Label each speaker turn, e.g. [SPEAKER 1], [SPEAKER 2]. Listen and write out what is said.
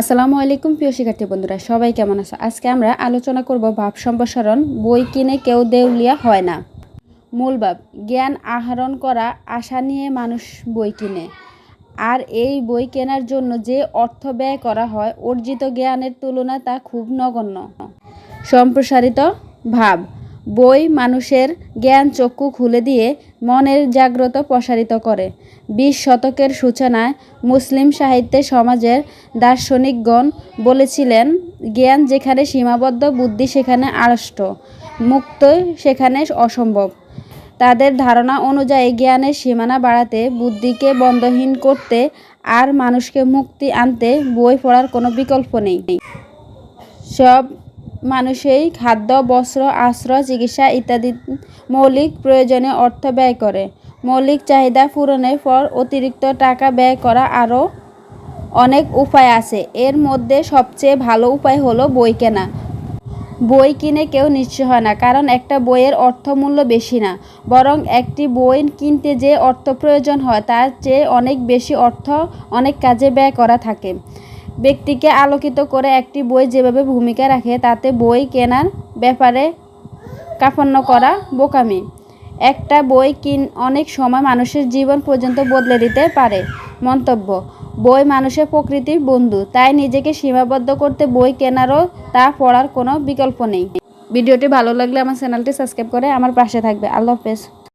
[SPEAKER 1] আসসালামু আলাইকুম, প্রিয় শিক্ষার্থী বন্ধুরা, সবাই কেমন আছো? আজকে আমরা আলোচনা করব ভাব সম্প্রসারণ, বই কিনে কেউ দেউলিয়া হয় না। মূল ভাব, জ্ঞান আহরণ করা, আশা নিয়ে মানুষ বই কিনে। আর এই বই কেনার জন্য যে অর্থ ব্যয় করা হয়, অর্জিত জ্ঞানের তুলনায় তা খুব নগণ্য। সম্প্রসারিত ভাব বই মানুষের জ্ঞান চক্ষু খুলে দিয়ে মনের জাগ্রত প্রসারিত করে। বিশ শতকের সূচনায় মুসলিম সাহিত্যে সমাজের দার্শনিকগণ বলেছিলেন, জ্ঞান যেখানে সীমাবদ্ধ, বুদ্ধি সেখানে আড়ষ্ট, মুক্ত সেখানে অসম্ভব। তাদের ধারণা অনুযায়ী জ্ঞানের সীমানা বাড়াতে বুদ্ধিকে বন্ধহীন করতে আর মানুষকে মুক্তি আনতে বই পড়ার কোনো বিকল্প নেই। সব মানুষই খাদ্য, বস্ত্র, আশ্রয়, চিকিৎসা ইত্যাদি মৌলিক প্রয়োজনে অর্থ ব্যয় করে। মৌলিক চাহিদা পূরণের পর অতিরিক্ত টাকা ব্যয় করা আরও অনেক উপায় আছে। এর মধ্যে সবচেয়ে ভালো উপায় হলো বই কেনা। বই কিনে কেউ নিশ্চয় হয় না, কারণ একটা বইয়ের অর্থমূল্য বেশি না। বরং একটি বই কিনতে যে অর্থ প্রয়োজন হয়, তার চেয়ে অনেক বেশি অর্থ অনেক কাজে ব্যয় করা থাকে। ব্যক্তিকে আলোকিত করে একটি বই যেভাবে ভূমিকা রাখে, তাতে বই কেনার ব্যাপারে কাপন্ন করা বোকামি। একটা বই কিন, অনেক সময় মানুষের জীবন পর্যন্ত বদলে দিতে পারে, মন্তব্য। বই মানুষের প্রকৃতির বন্ধু, তাই নিজেকে সীমাবদ্ধ করতে বই কেনারও তা পড়ার কোনো বিকল্প নেই। ভিডিওটি ভালো লাগলে আমার চ্যানেলটি সাবস্ক্রাইব করে আমার পাশে থাকবে। আল্লাহ হাফেজ।